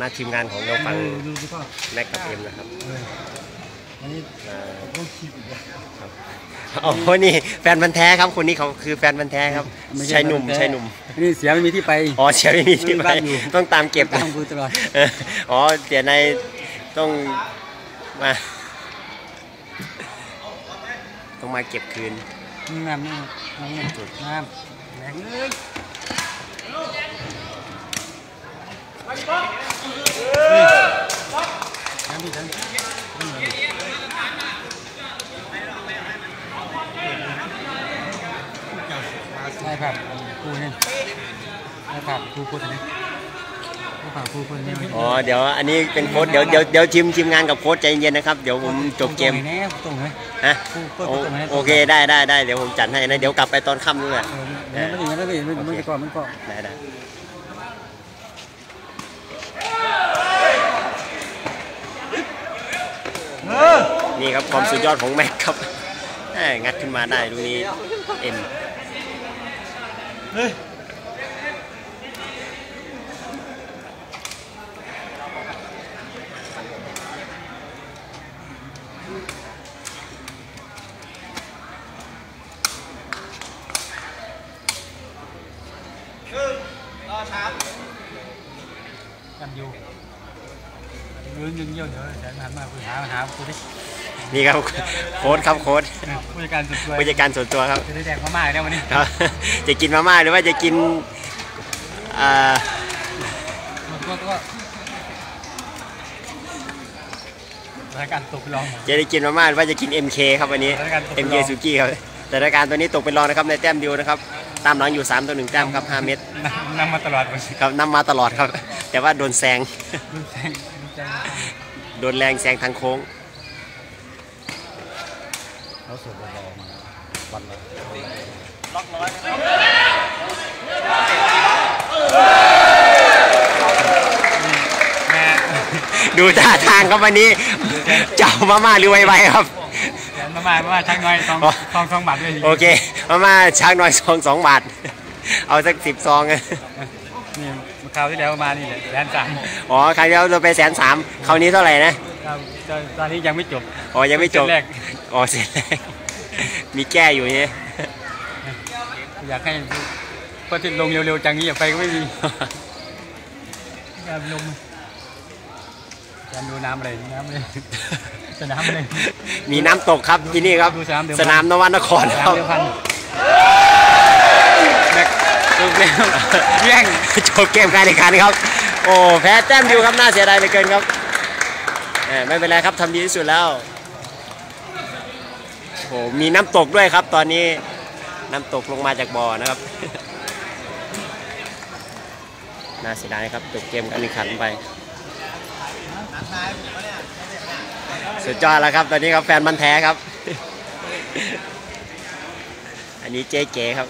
หน้าทีมงานของเราฟังดูดูดูก็แม็กกับเอ็มนะครับเอออันนี้อ่าต้องคิดอีกว่าอ๋อนี่แฟนพันธ์แท้ครับคนนี้เขาคือแฟนพันธ์แท้ครับชายหนุ่มชายหนุ่มอันนี่เสียไม่มีที่ไปอ๋อเชียร์ไม่มีที่ไปบ้านอยู่ต้องตามเก็บตามกูตลอดเอออ๋อเสียในต้องมาต้องมาเก็บคืนงามงามงามงามงามแรงเลย ทำดิทำได้ครับครูนี่ได้ครับครูพูดอันนี้ได้ครับครูพูดอันนี้อ๋อเดี๋ยวอันนี้เป็นโค้ดเดี๋ยวเดี๋ยวเดี๋ยวทีมทีมงานกับโค้ดใจเย็นนะครับเดี๋ยวผมจบเกมตรงไหนแน่ตรงไหนฮะครูเปิดโอตรงไหนโอเคได้ได้ได้เดี๋ยวผมจัดให้นะเดี๋ยวกลับไปตอนค่ำด้วยเออมันอย่างนั้นแล้วพี่มันมันจะก่อนมันก่อนได้ได้ ครับความสุดยอดของแม็กครับแหม่งัดขึ้นมาได้ลูกนี้เอ็มกันอยู่ยืนยืนเยี่ยวเดี๋ยวจะหันมาคุยหาหาคุยดิ นี่ครับโค้ดครับโค้ดผู้จัดการสุดสวยผู้จัดการส่วนตัวครับจะได้แดงมากๆแล้ววันนี้ครับจะกินมาม่าหรือว่าจะกินอ่าก็ก็รายการตกไปลองจะได้กินมาม่าหรือว่าจะกิน MK ครับวันนี้สถานการณ์ตกเป็นรอง MK สุกี้ครับแต่รายการตัวนี้ตกเป็นรองนะครับในแต้มเดียวนะครับตามหลังอยู่3ต่อ1แต้มครับ5เม็ดนำมาตลอดวันครับนำมาตลอดครับ แต่ว่าโดนแซงดูแสงดูแสงโดนแรงแซงทางโค้ง เขาสวดเบาๆมาวันละแม่ดูท่าทางครับวันนี้ เจ้ามาม่าหรือไวๆครับมามามาชักน้อยสองสองสองบาทด้วยโอเคมาม่าช้างน้อยซองสองบาทเอาสักสิบซองนี่ คราวที่แล้วมานี่แหละแสนสามอ๋อครั้งที่แล้วเราไปแสนสามคราวนี้เท่าไหร่นะครับตอนนี้ยังไม่จบอ๋อยังไม่จบเส้นแรกอ๋อเสร็จแรกมีแก้อยู่เนี่ยอยากให้พอที่ลงเร็วๆจังนี้อย่าไปก็ไม่มีน้ำลมจะดูน้ำอะไรน้ำอะไรสนามอะไรมีน้ำตกครับที่นี่ครับดูสนามเดิมสนามนวนครสคนามรับ เดียวพันแม็ก ลูกเร็วแย่งจบเกมการแข่งขันครับ โอ้แพ้แต้มเดียวครับน่าเสียดายเหลือเกินครับเอไม่เป็นไรครับทำดีที่สุดแล้วโอ้มีน้ำตกด้วยครับ ตอนนี้น้ำตกลงมาจากบ่อนะครับน่าเสียดายครับจบเกมการแข่งขันไปสุดยอดแล้วครับ ตอนนี้ครับแฟนมันแท้ครับ อันนี้เจ๊เก๋ครับ